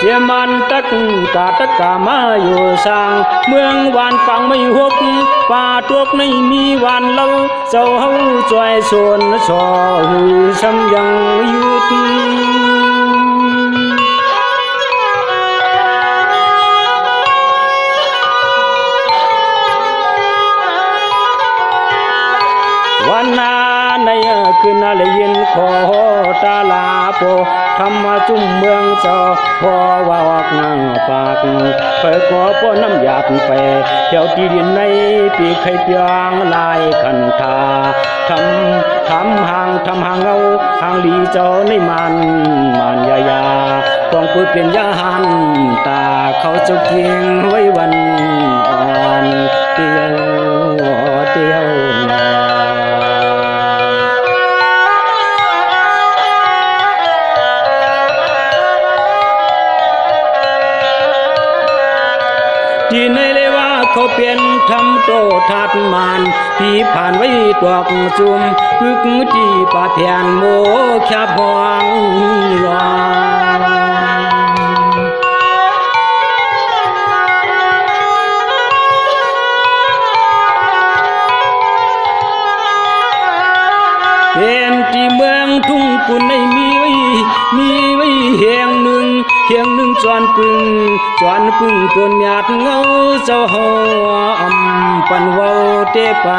เจียมันตักกาตะกามาอยู่สร้าง เมืองวานปังไม่หกป่าตวกไม่มีวันเล่าเจ้าเฮาจอยสวนชอหือซ้ำยังหยุดวันนาในคืนนาลยินขอตาลาโป ธรรมจุ่มเมืองเจ้าพอว่าวกงางปากไปขอพ่อน้ำหยาดไปเที่ยวที่ดินในปีไข่เปียงลายคันทาทำทำห่างทำห่างเงาหางลีเจ้าในมันมันยายาต้องพูดเป็นยาหันตาเขาเจ้าเกียงไว้วันอ่อนเตียว ทำโตทาดมานที่ผ่านไว้ตวกจุมกึกจีปาแผ่นโมแคบหวงลอเป็นที่เมืองทุ่งกุนในมีไว้มีไว้แห่ง หนึ่งเพียงหนึ่งจวนปึงจวนปึงตัวหยาดเงาเจ้าหอมปันเว้าเตปั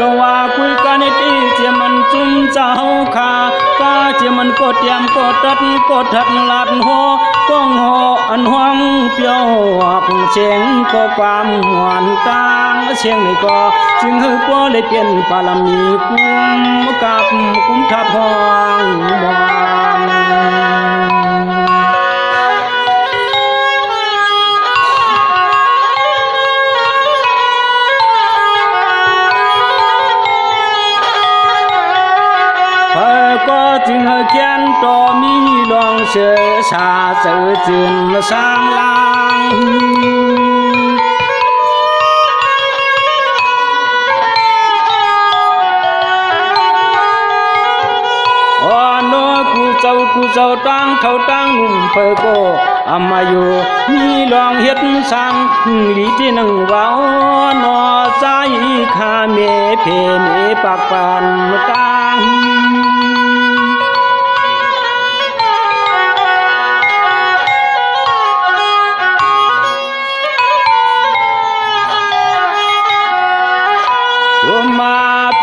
กวาเจ็บหน้ามานมานพวกจำผ่านปานลัดนี่ผิวเป็นเปลี่ยกาดังช้ำขัดนาจะมันเจ้าขัดนาจะในก็ว่าคุยกันในที่เจียมันจุมเจ้าขาตาเจียมันกดเตียมกดตัดกดทัดลัดหัวก็งหออันหวงเปียวหักเชียงก็ความหวานกลางเชียงในี่ก็จึงเฮือปัวเลยเปลี่ยนปาลามีกุมกับ ลองเสือชาเจอจึงสร้างลางอ๋อโนกูเจ้ากูเจ้าตั้งเ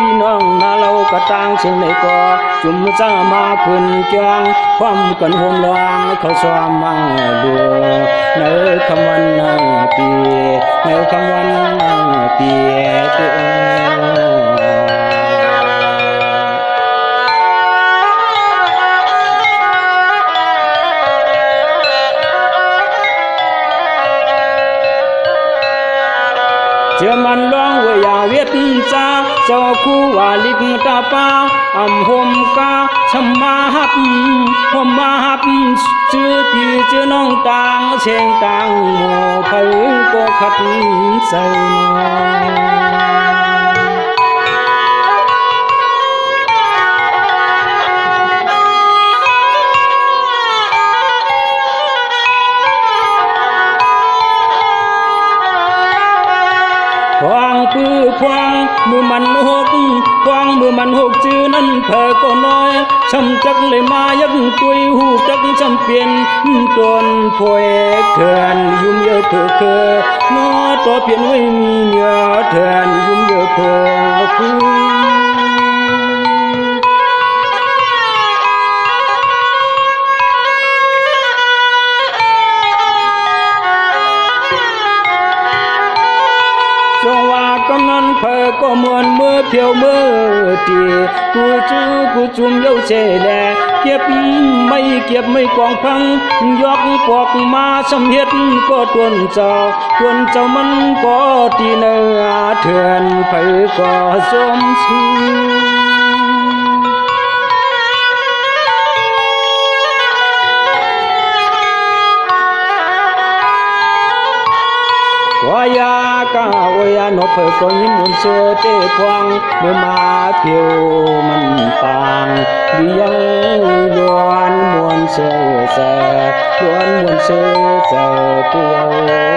พี่น้องนาเราก็ต่างเชียงในก็จุ่มจ้ามาขึ้นแกงความกันห่วงลางเขาซ้อมมาดูในคำวันนาปีในคำวันนาปีเดือ จ้าเจ้าคู่ว่าลิกตาป้าอำหมกาชมมาฮับ ปื้อควางมือมันหกควางมือมันหกจื้อนั้นเผอก็น้อยช้ำจักเลยมายักตุยหูจักจำเปลี่ยนตวนพวยเถื่อนยุ่มเยอะเพื่อเคือน้อตัวเปลี่ยนไว้มีเนื้อเถื่อนยุ่มเยอะเพื่อคือ ตีกูจูกูจุมเย้าเจแลเก็บไม่เก็บไม่กองพังยกปอกมาสำเฮ็ดก็ตวนเจ้าตวนเจ้ามันก็ตีเนื้อเถื่อนไปก็สมชื่อ วายากาวยานพก็ยิ้มมุนเสือเตพวงเมื่อมาเที่ยวมันปางดียังล้วนมวนเสือแสด้วนมวนเสือแสเตียว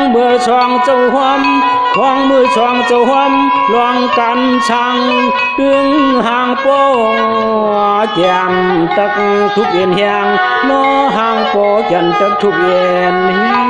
องมือช่องเจ้าหอมของมือช่องเจ้าหอมลองกันช่างดึงห่างโป้แจมตักทุกเย็นแหงนอห่างโป้แก้มตักทุกเย็น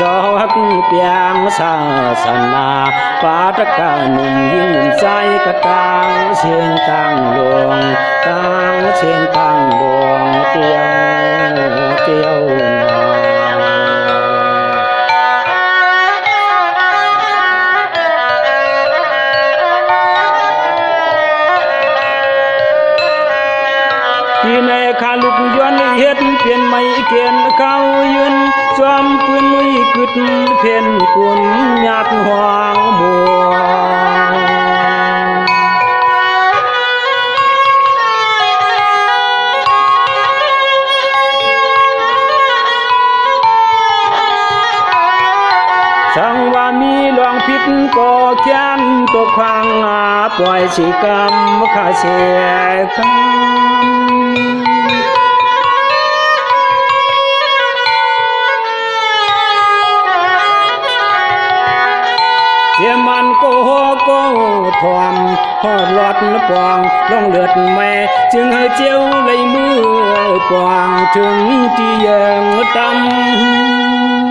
จอกเปียงศาสนาปาตกาหนุ่มยิ่งหนุ่มใจกระตางเชียงตังหลวงตังเชียงตังหลวงเตียวเตียวนา ที่ในขาลุกย้อนเฮ็ดเปลี่ยนไม่เกียนเขายืนจอมปืนลุยกึดเพียนกุนญาติหวางบัวสังว่ามีหลวงพิษก็แค้นตกพังอาปล่อยสิกรรมข้าเสียคำ เสียมันโกโหโกทวมหอดหลอดปวงลงเลือดแม่ จึงให้เจียวเลยมือปองถึงที่ยังตำ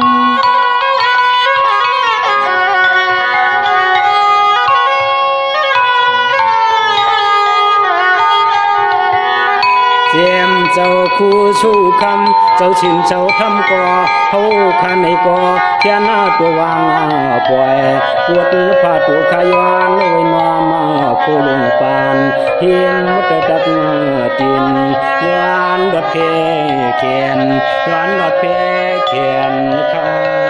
เจ้าคู่ชู้คำเจ้าชินเจ้าทำก่อเขาขันในก่อแค่หน้าตัววางปล่อยปวดผ้าตัวขายานเลยนอมาคู่ลงปานเฮียนมุดดักตินยานดอดเพเขียนยานดอดเพเขียนค่ะ